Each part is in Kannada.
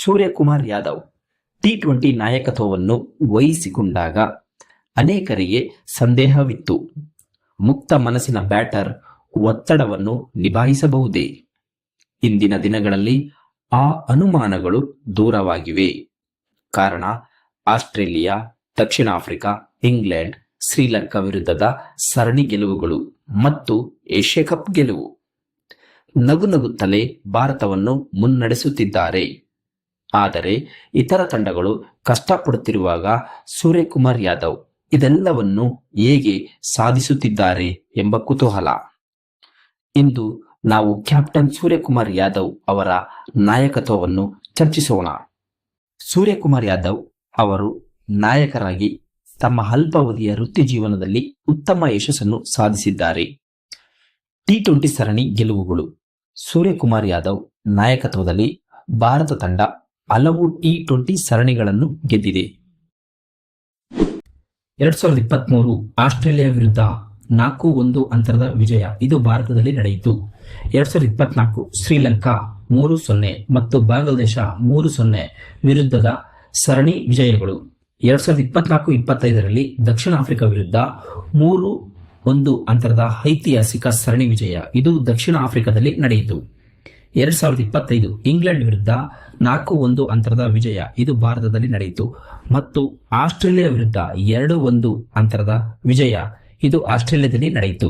ಸೂರ್ಯಕುಮಾರ್ ಯಾದವ್ ಟಿ ಟ್ವೆಂಟಿ ನಾಯಕತ್ವವನ್ನು ವಹಿಸಿಕೊಂಡಾಗ ಅನೇಕರಿಗೆ ಸಂದೇಹವಿತ್ತು. ಮುಕ್ತ ಮನಸ್ಸಿನ ಬ್ಯಾಟರ್ ಒತ್ತಡವನ್ನು ನಿಭಾಯಿಸಬಹುದೇ? ಇಂದಿನ ದಿನಗಳಲ್ಲಿ ಆ ಅನುಮಾನಗಳು ದೂರವಾಗಿವೆ. ಕಾರಣ, ಆಸ್ಟ್ರೇಲಿಯಾ, ದಕ್ಷಿಣ ಆಫ್ರಿಕಾ, ಇಂಗ್ಲೆಂಡ್, ಶ್ರೀಲಂಕಾ ವಿರುದ್ಧದ ಸರಣಿ ಗೆಲುವುಗಳು ಮತ್ತು ಏಷ್ಯಾ ಕಪ್ ಗೆಲುವು. ನಗು ನಗುತ್ತಲೇ ಭಾರತವನ್ನು ಮುನ್ನಡೆಸುತ್ತಿದ್ದಾರೆ. ಆದರೆ ಇತರ ತಂಡಗಳು ಕಷ್ಟಪಡುತ್ತಿರುವಾಗ ಸೂರ್ಯಕುಮಾರ್ ಯಾದವ್ ಇದೆಲ್ಲವನ್ನು ಹೇಗೆ ಸಾಧಿಸುತ್ತಿದ್ದಾರೆ ಎಂಬ ಕುತೂಹಲ. ಇಂದು ನಾವು ಕ್ಯಾಪ್ಟನ್ ಸೂರ್ಯಕುಮಾರ್ ಯಾದವ್ ಅವರ ನಾಯಕತ್ವವನ್ನು ಚರ್ಚಿಸೋಣ. ಸೂರ್ಯಕುಮಾರ್ ಯಾದವ್ ಅವರು ನಾಯಕರಾಗಿ ತಮ್ಮ ಅಲ್ಪಾವಧಿಯ ವೃತ್ತಿ ಜೀವನದಲ್ಲಿ ಉತ್ತಮ ಯಶಸ್ಸನ್ನು ಸಾಧಿಸಿದ್ದಾರೆ. ಟಿ ಟ್ವೆಂಟಿ ಸರಣಿ ಗೆಲುವುಗಳು. ಸೂರ್ಯಕುಮಾರ್ ಯಾದವ್ ನಾಯಕತ್ವದಲ್ಲಿ ಭಾರತ ತಂಡ ಹಲವು ಟಿ ಟ್ವೆಂಟಿ ಸರಣಿಗಳನ್ನು ಗೆದ್ದಿದೆ. ಎರಡ್ ಸಾವಿರದ ಇಪ್ಪತ್ಮೂರು ಆಸ್ಟ್ರೇಲಿಯಾ ವಿರುದ್ಧ ನಾಲ್ಕು ಒಂದು ಅಂತರದ ವಿಜಯ ಇದು ಭಾರತದಲ್ಲಿ ನಡೆಯಿತು. ಎರಡ್ ಸಾವಿರದ ಇಪ್ಪತ್ನಾಲ್ಕು ಶ್ರೀಲಂಕಾ ಮೂರು ಸೊನ್ನೆ ಮತ್ತು ಬಾಂಗ್ಲಾದೇಶ ಮೂರು ಸೊನ್ನೆ ವಿರುದ್ಧದ ಸರಣಿ ವಿಜಯಗಳು. ಎರಡ್ ಸಾವಿರದ ಇಪ್ಪತ್ನಾಲ್ಕು ಇಪ್ಪತ್ತೈದರಲ್ಲಿ ದಕ್ಷಿಣ ಆಫ್ರಿಕಾ ವಿರುದ್ಧ ಮೂರು ಒಂದು ಅಂತರದ ಐತಿಹಾಸಿಕ ಸರಣಿ ವಿಜಯ ಇದು ದಕ್ಷಿಣ ಆಫ್ರಿಕಾದಲ್ಲಿ ನಡೆಯಿತು. ಎರಡ್ ಸಾವಿರದ ಇಪ್ಪತ್ತೈದು ಇಂಗ್ಲೆಂಡ್ ವಿರುದ್ಧ ನಾಲ್ಕು ಒಂದು ಅಂತರದ ವಿಜಯ ಇದು ಭಾರತದಲ್ಲಿ ನಡೆಯಿತು. ಮತ್ತು ಆಸ್ಟ್ರೇಲಿಯಾ ವಿರುದ್ಧ ಎರಡು ಒಂದು ಅಂತರದ ವಿಜಯ ಇದು ಆಸ್ಟ್ರೇಲಿಯಾದಲ್ಲಿ ನಡೆಯಿತು.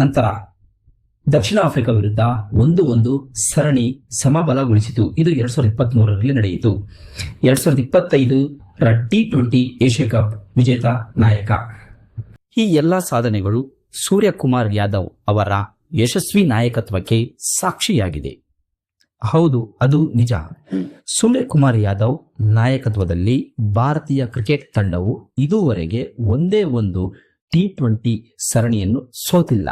ನಂತರ ದಕ್ಷಿಣ ಆಫ್ರಿಕಾ ವಿರುದ್ಧ ಒಂದು ಒಂದು ಸರಣಿ ಸಮಬಲಗೊಳಿಸಿತು. ಇದು ಎರಡ್ ಸಾವಿರದ ಇಪ್ಪತ್ತ್ ಮೂರರಲ್ಲಿ ನಡೆಯಿತು. ಎರಡ್ ಸಾವಿರದ ಇಪ್ಪತ್ತೈದು ಟಿ ಟ್ವೆಂಟಿ ಏಷ್ಯಾ ಕಪ್ ವಿಜೇತ ನಾಯಕ. ಈ ಎಲ್ಲ ಸಾಧನೆಗಳು ಸೂರ್ಯಕುಮಾರ್ ಯಾದವ್ ಅವರ ಯಶಸ್ವಿ ನಾಯಕತ್ವಕ್ಕೆ ಸಾಕ್ಷಿಯಾಗಿದೆ. ಹೌದು ಅದು ನಿಜ. ಸೂರ್ಯಕುಮಾರ್ ಯಾದವ್ ನಾಯಕತ್ವದಲ್ಲಿ ಭಾರತೀಯ ಕ್ರಿಕೆಟ್ ತಂಡವು ಇದುವರೆಗೆ ಒಂದೇ ಒಂದು ಟಿ ಟ್ವೆಂಟಿ ಸರಣಿಯನ್ನು ಸೋತಿಲ್ಲ.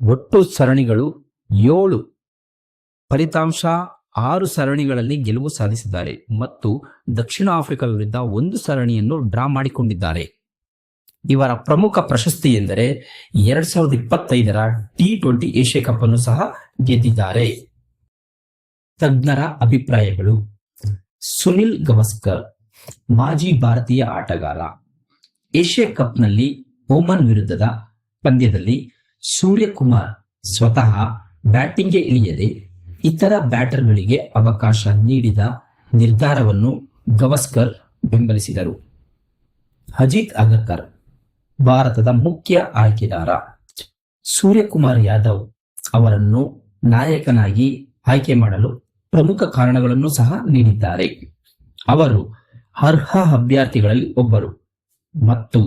ಒಟ್ಟು ಸರಣಿಗಳು ಏಳು ಫಲಿತಾಂಶ ಆರು ಸರಣಿಗಳಲ್ಲಿ ಗೆಲುವು ಸಾಧಿಸಿದ್ದಾರೆ ಮತ್ತು ದಕ್ಷಿಣ ಆಫ್ರಿಕಾ ವಿರುದ್ಧ ಒಂದು ಸರಣಿಯನ್ನು ಡ್ರಾ ಮಾಡಿಕೊಂಡಿದ್ದಾರೆ. ಇವರ ಪ್ರಮುಖ ಪ್ರಶಸ್ತಿ ಎಂದರೆ ಎರಡ್ ಸಾವಿರದ ಇಪ್ಪತ್ತೈದರ ಟಿ ಟ್ವೆಂಟಿ ಏಷ್ಯಾ ಕಪ್ ಅನ್ನು ಸಹ ಗೆದ್ದಿದ್ದಾರೆ. ತಜ್ಞರ ಅಭಿಪ್ರಾಯಗಳು. ಸುನಿಲ್ ಗವಸ್ಕರ್, ಮಾಜಿ ಭಾರತೀಯ ಆಟಗಾರ. ಏಷ್ಯಾ ಕಪ್ನಲ್ಲಿ ಓಮನ್ ವಿರುದ್ಧದ ಪಂದ್ಯದಲ್ಲಿ ಸೂರ್ಯಕುಮಾರ್ ಸ್ವತಃ ಬ್ಯಾಟಿಂಗ್ಗೆ ಇಳಿಯದೆ ಇತರ ಬ್ಯಾಟರ್ಗಳಿಗೆ ಅವಕಾಶ ನೀಡಿದ ನಿರ್ಧಾರವನ್ನು ಗವಸ್ಕರ್ ಬೆಂಬಲಿಸಿದರು. ಅಜಿತ್ ಅಗರ್ಕರ್, ಭಾರತದ ಮುಖ್ಯ ಆಯ್ಕೆದಾರ. ಸೂರ್ಯಕುಮಾರ್ ಯಾದವ್ ಅವರನ್ನು ನಾಯಕನಾಗಿ ಆಯ್ಕೆ ಮಾಡಲು ಪ್ರಮುಖ ಕಾರಣಗಳನ್ನು ಸಹ ನೀಡಿದ್ದಾರೆ. ಅವರು ಅರ್ಹ ಅಭ್ಯರ್ಥಿಗಳಲ್ಲಿ ಒಬ್ಬರು ಮತ್ತು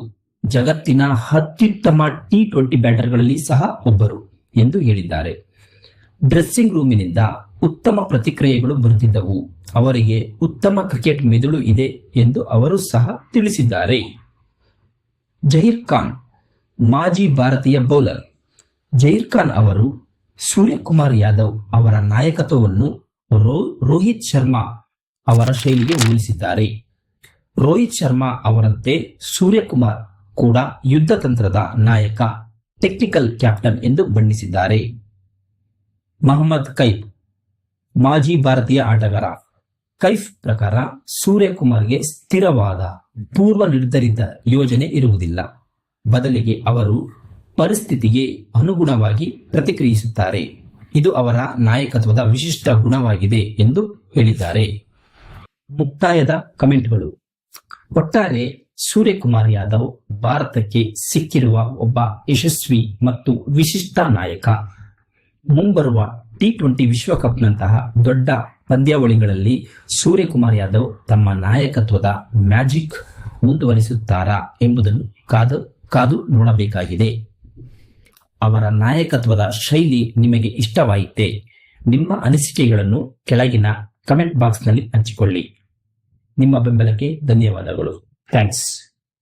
ಜಗತ್ತಿನ ಅತ್ಯುತ್ತಮ ಟಿ ಟ್ವೆಂಟಿ ಬ್ಯಾಟರ್ಗಳಲ್ಲಿ ಸಹ ಒಬ್ಬರು ಎಂದು ಹೇಳಿದ್ದಾರೆ. ಡ್ರೆಸ್ಸಿಂಗ್ ರೂಮಿನಿಂದ ಉತ್ತಮ ಪ್ರತಿಕ್ರಿಯೆಗಳು ಬರುತ್ತಿದ್ದವು. ಅವರಿಗೆ ಉತ್ತಮ ಕ್ರಿಕೆಟ್ ಮೆದುಳು ಇದೆ ಎಂದು ಅವರು ಸಹ ತಿಳಿಸಿದ್ದಾರೆ. ಜಹೀರ್ ಖಾನ್, ಮಾಜಿ ಭಾರತೀಯ ಬೌಲರ್ ಜಹೀರ್ ಖಾನ್ ಅವರು ಸೂರ್ಯಕುಮಾರ್ ಯಾದವ್ ಅವರ ನಾಯಕತ್ವವನ್ನು ರೋಹಿತ್ ಶರ್ಮಾ ಅವರ ಶೈಲಿಗೆ ಹೋಲಿಸಿದ್ದಾರೆ. ರೋಹಿತ್ ಶರ್ಮಾ ಅವರಂತೆ ಸೂರ್ಯಕುಮಾರ್ ಕೂಡ ಯುದ್ಧ ತಂತ್ರದ ನಾಯಕ ಟೆಕ್ನಿಕಲ್ ಕ್ಯಾಪ್ಟನ್ ಎಂದು ಬಣ್ಣಿಸಿದ್ದಾರೆ. ಮಹಮ್ಮದ್ ಕೈಫ್, ಮಾಜಿ ಭಾರತೀಯ ಆಟಗಾರ. ಕೈಫ್ ಪ್ರಕಾರ ಸೂರ್ಯಕುಮಾರ್ಗೆ ಸ್ಥಿರವಾದ ಪೂರ್ವ ನಿರ್ಧರಿತ ಯೋಜನೆ ಇರುವುದಿಲ್ಲ. ಬದಲಿಗೆ ಅವರು ಪರಿಸ್ಥಿತಿಗೆ ಅನುಗುಣವಾಗಿ ಪ್ರತಿಕ್ರಿಯಿಸುತ್ತಾರೆ. ಇದು ಅವರ ನಾಯಕತ್ವದ ವಿಶಿಷ್ಟ ಗುಣವಾಗಿದೆ ಎಂದು ಹೇಳಿದ್ದಾರೆ. ಮುಕ್ತಾಯದ ಕಮೆಂಟ್ಗಳು. ಒಟ್ಟಾರೆ ಸೂರ್ಯಕುಮಾರ್ ಯಾದವ್ ಭಾರತಕ್ಕೆ ಸಿಕ್ಕಿರುವ ಒಬ್ಬ ಯಶಸ್ವಿ ಮತ್ತು ವಿಶಿಷ್ಟ ನಾಯಕ. ಮುಂಬರುವ ಟಿ ಟ್ವೆಂಟಿ ವಿಶ್ವಕಪ್ನಂತಹ ದೊಡ್ಡ ಪಂದ್ಯಾವಳಿಗಳಲ್ಲಿ ಸೂರ್ಯಕುಮಾರ್ ಯಾದವ್ ತಮ್ಮ ನಾಯಕತ್ವದ ಮ್ಯಾಜಿಕ್ ಮುಂದುವರಿಸುತ್ತಾರಾ ಎಂಬುದನ್ನು ಕಾದು ಕಾದು ನೋಡಬೇಕಾಗಿದೆ. ಅವರ ನಾಯಕತ್ವದ ಶೈಲಿ ನಿಮಗೆ ಇಷ್ಟವಾಯಿತೆ. ನಿಮ್ಮ ಅನಿಸಿಕೆಗಳನ್ನು ಕೆಳಗಿನ ಕಮೆಂಟ್ ಬಾಕ್ಸ್ನಲ್ಲಿ ಹಂಚಿಕೊಳ್ಳಿ. ನಿಮ್ಮ ಬೆಂಬಲಕ್ಕೆ ಧನ್ಯವಾದಗಳು. ಥ್ಯಾಂಕ್ಸ್.